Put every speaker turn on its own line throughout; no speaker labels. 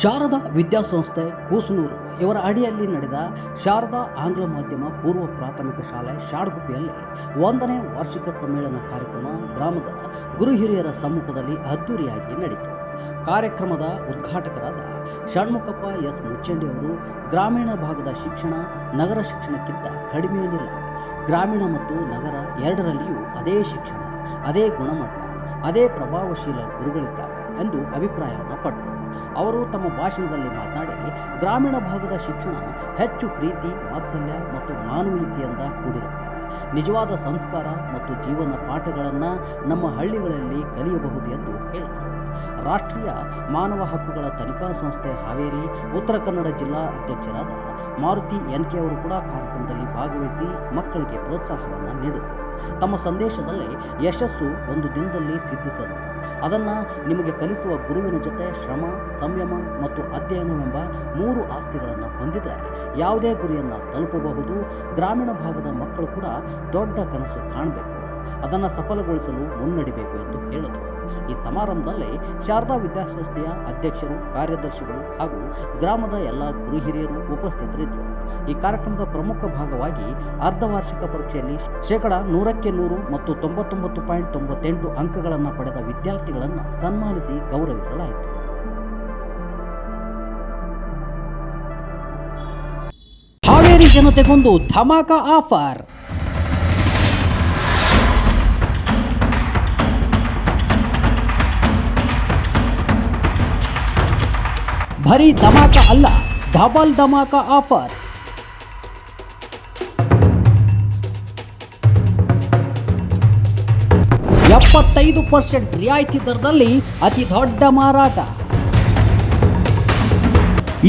ಶಾರದಾ ವಿದ್ಯಾಸಂಸ್ಥೆ ಕೂಸನೂರು ಇವರ ಅಡಿಯಲ್ಲಿ ನಡೆದ ಶಾರದಾ ಆಂಗ್ಲ ಮಾಧ್ಯಮ ಪೂರ್ವ ಪ್ರಾಥಮಿಕ ಶಾಲೆ ಶಾಡ್ಗುಪ್ಪಿಯಲ್ಲಿ ಒಂದನೇ ವಾರ್ಷಿಕ ಸಮ್ಮೇಳನ ಕಾರ್ಯಕ್ರಮ ಗ್ರಾಮದ ಗುರು ಹಿರಿಯರ ಸಮ್ಮುಖದಲ್ಲಿ ಅದ್ದೂರಿಯಾಗಿ ನಡೆಯಿತು. ಕಾರ್ಯಕ್ರಮದ ಉದ್ಘಾಟಕರಾದ ಷಣ್ಮುಖಪ್ಪ ಎಸ್ ಮುಚ್ಚಂಡಿ ಅವರು, ಗ್ರಾಮೀಣ ಭಾಗದ ಶಿಕ್ಷಣ, ನಗರ ಶಿಕ್ಷಣಕ್ಕಿಂತ ಕಡಿಮೆಯೇನಿಲ್ಲ ಗ್ರಾಮೀಣ ಮತ್ತು ನಗರ ಎರಡರಲ್ಲಿಯೂ ಅದೇ ಶಿಕ್ಷಣ, ಅದೇ ಗುಣಮಟ್ಟ ಅದೇ ಪ್ರಭಾವಶೀಲ ಗುರುಗಳಿದ್ದಾರೆ ಎಂದು ಅಭಿಪ್ರಾಯವನ್ನು ಪಟ್ಟರು. ಅವರು ತಮ್ಮ ಭಾಷಣದಲ್ಲಿ ಮಾತನಾಡಿ, ಗ್ರಾಮೀಣ ಭಾಗದ ಶಿಕ್ಷಣ ಹೆಚ್ಚು ಪ್ರೀತಿ, ವಾತ್ಸಲ್ಯ ಮತ್ತು ಮಾನವೀಯತೆಯಿಂದ ಕೂಡಿರುತ್ತದೆ. ನಿಜವಾದ ಸಂಸ್ಕಾರ ಮತ್ತು ಜೀವನ ಪಾಠಗಳನ್ನು ನಮ್ಮ ಹಳ್ಳಿಗಳಲ್ಲಿ ಕಲಿಯಬಹುದು ಎಂದು ಹೇಳಿದರು ರಾಷ್ಟ್ರೀಯ ಮಾನವ ಹಕ್ಕುಗಳ ತನಿಖಾ ಸಂಸ್ಥೆ ಹಾವೇರಿ ಉತ್ತರ ಕನ್ನಡ ಜಿಲ್ಲಾ ಅಧ್ಯಕ್ಷರಾದ ಮಾರುತಿ ಎನ್ ಕೆ ಅವರು ಕೂಡ ಕಾರ್ಯಕ್ರಮದಲ್ಲಿ ಭಾಗವಹಿಸಿ ಮಕ್ಕಳಿಗೆ ಪ್ರೋತ್ಸಾಹವನ್ನು ನೀಡಿದರು. ತಮ್ಮ ಸಂದೇಶದಲ್ಲಿ ಯಶಸ್ಸು ಒಂದು ದಿನದಲ್ಲಿ ಸಿದ್ಧಿಸಲು, ಅದನ್ನು ನಿಮಗೆ ಕಲಿಸುವ ಗುರುವಿನ ಜೊತೆ ಶ್ರಮ, ಸಂಯಮ ಮತ್ತು ಅಧ್ಯಯನವೆಂಬ ಮೂರು ಆಸ್ತಿಗಳನ್ನು ಹೊಂದಿದರೆ ಯಾವುದೇ ಗುರಿಯನ್ನು ತಲುಪಬಹುದು. ಗ್ರಾಮೀಣ ಭಾಗದ ಮಕ್ಕಳು ಕೂಡ ದೊಡ್ಡ ಕನಸು ಕಾಣಬೇಕು. ಅದನ್ನು ಸಫಲಗೊಳಿಸಲು ಮುನ್ನಡಿಬೇಕು ಎಂದು ಹೇಳಿದರು. ಈ ಸಮಾರಂಭದಲ್ಲಿ ಶಾರದಾ ವಿದ್ಯಾಸಂಸ್ಥೆಯ ಅಧ್ಯಕ್ಷರು, ಕಾರ್ಯದರ್ಶಿಗಳು ಹಾಗೂ ಗ್ರಾಮದ ಎಲ್ಲ ಗುರು ಹಿರಿಯರು ಉಪಸ್ಥಿತರಿದ್ದರು. ಈ ಕಾರ್ಯಕ್ರಮದ ಪ್ರಮುಖ ಭಾಗವಾಗಿ ಅರ್ಧವಾರ್ಷಿಕ ಪರೀಕ್ಷೆಯಲ್ಲಿ ಶೇಕಡ ನೂರಕ್ಕೆ ನೂರು ಮತ್ತು ತೊಂಬತ್ತೊಂಬತ್ತು ಪಾಯಿಂಟ್ ತೊಂಬತ್ತೆಂಟು ಅಂಕಗಳನ್ನು ಪಡೆದ ವಿದ್ಯಾರ್ಥಿಗಳನ್ನು ಸನ್ಮಾನಿಸಿ ಗೌರವಿಸಲಾಯಿತು. ಹಾವೇರಿ ಜನತೆಗೊಂದು ಧಮಾಕಾ ಆಫರ್. ಭರಿ ಧಮಾಕ ಅಲ್ಲ ಡಬಲ್ ಧಮಾಕ ಆಫರ್. ಎಪ್ಪತ್ತೈದು ಪರ್ಸೆಂಟ್ ರಿಯಾಯಿತಿ ದರದಲ್ಲಿ ಅತಿ ದೊಡ್ಡ ಮಾರಾಟ.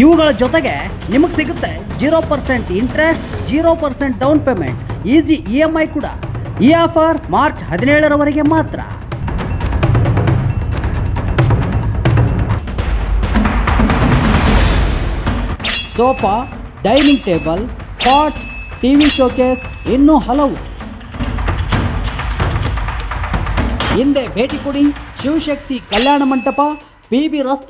ಇವುಗಳ ಜೊತೆಗೆ ನಿಮಗೆ ಸಿಗುತ್ತೆ zero percent interest, zero percent down payment, easy E M I ಕೂಡ. ಈ ಆಫರ್ ಮಾರ್ಚ್ ಹದಿನೇಳರವರೆಗೆ ಮಾತ್ರ. Sofa, dining table, pot, TV showcase, ಇನ್ನೂ ಹಲವು. ಹಿಂದೆ ಭೇಟಿ ಕೊಡಿ ಶಿವಶಕ್ತಿ ಕಲ್ಯಾಣ ಮಂಟಪ, ಪಿ ಬಿ ರಸ್ತೆ.